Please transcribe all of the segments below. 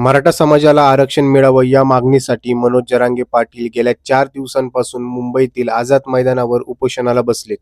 मराठा समाजाला आरक्षण मिळावं या मागणीसाठी मनोज जरांगे पाटील गेल्या चार दिवसांपासून मुंबईतील आझाद मैदानावर उपोषणाला बसले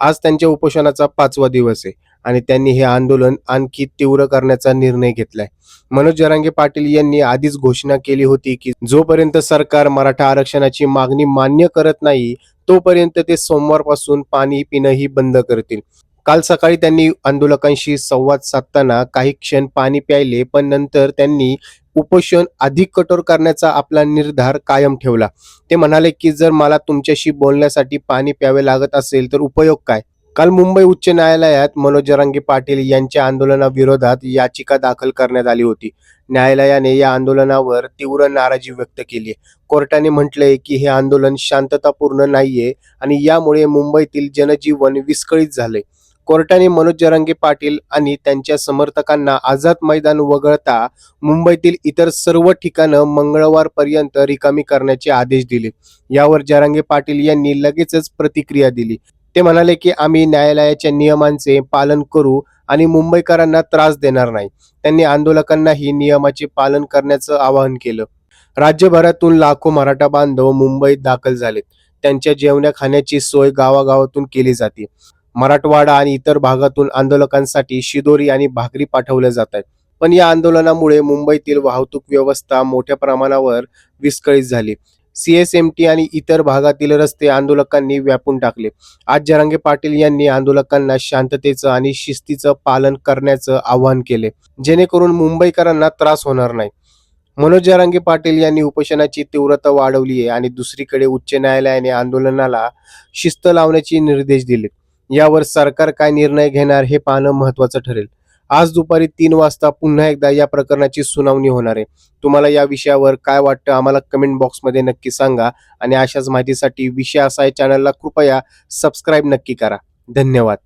आज त्यांच्या उपोषणाचा पाचवा दिवस आहे आणि त्यांनी हे आंदोलन आणखी तीव्र करण्याचा निर्णय घेतलाय. मनोज जरांगे पाटील यांनी आधीच घोषणा केली होती की जोपर्यंत सरकार मराठा आरक्षणाची मागणी मान्य करत नाही तोपर्यंत ते सोमवारपासून पाणी पिणंही बंद करतील. काल सकाळी त्यांनी आंदोलकांशी संवाद साधताना काही क्षण पाणी प्यायले पण नंतर त्यांनी उपोषण अधिक कठोर करण्याचा आपला निर्धार कायम ठेवला. ते म्हणाले की जर मला तुमच्याशी बोलण्यासाठी पाणी प्यावे लागत असेल तर उपयोग काय? काल मुंबई उच्च न्यायालयात मनोज जरांगे पाटील यांच्या आंदोलनाविरोधात याचिका दाखल करण्यात आली होती. न्यायालयाने या आंदोलनावर तीव्र नाराजी व्यक्त केली आहे. कोर्टाने म्हटलंय की हे आंदोलन शांततापूर्ण नाहीये आणि यामुळे मुंबईतील जनजीवन विस्कळीत झाले कोर्टाने मनोज जरांगे पाटील आणि त्यांच्या समर्थकांना आझाद मैदान वगळता मुंबईतील इतर सर्व ठिकाणं मंगळवारपर्यंत रिकामी करण्याचे आदेश दिले. यावर जरांगे पाटील यांनी लगेचच प्रतिक्रिया दिली. ते म्हणाले की आम्ही न्यायालयाच्या नियमांचे पालन करू आणि मुंबईकरांना त्रास देणार नाही. त्यांनी आंदोलकांनाही नियमाचे पालन करण्याचं आवाहन केलं. राज्यभरातून लाखो मराठा बांधव मुंबईत दाखल झालेत. त्यांच्या जेवण्या खाण्याची सोय गावागावातून केली जाते. मराठवाडा आणि इतर भागातून आंदोलकांसाठी शिदोरी आणि भाकरी पाठवल्या जात आहेत. पण या आंदोलनामुळे मुंबईतील वाहतूक व्यवस्था मोठ्या प्रमाणावर विस्कळीत झाली. सीएसएमटी आणि इतर भागातील रस्ते आंदोलकांनी व्यापून टाकले. आज जरांगे पाटील यांनी आंदोलकांना शांततेचं आणि शिस्तीचं पालन करण्याचं आवाहन केले. जेणेकरून मुंबईकरांना त्रास होणार नाही. मनोज जरांगे पाटील यांनी उपोषणाची तीव्रता वाढवली आहे आणि दुसरीकडे उच्च न्यायालयाने आंदोलनाला शिस्त लावण्याचे निर्देश दिले. यावर सरकार काय निर्णय घेणार हे पाहणं महत्वाचं ठरेल. आज दुपारी तीन वाजता पुन्हा एकदा या प्रकरणाची सुनावणी होणार आहे. तुम्हाला या विषयावर काय वाटतं आम्हाला कमेंट बॉक्समध्ये नक्की सांगा आणि अशाच माहितीसाठी विषय असा आहे चॅनलला कृपया सबस्क्राईब नक्की करा. धन्यवाद.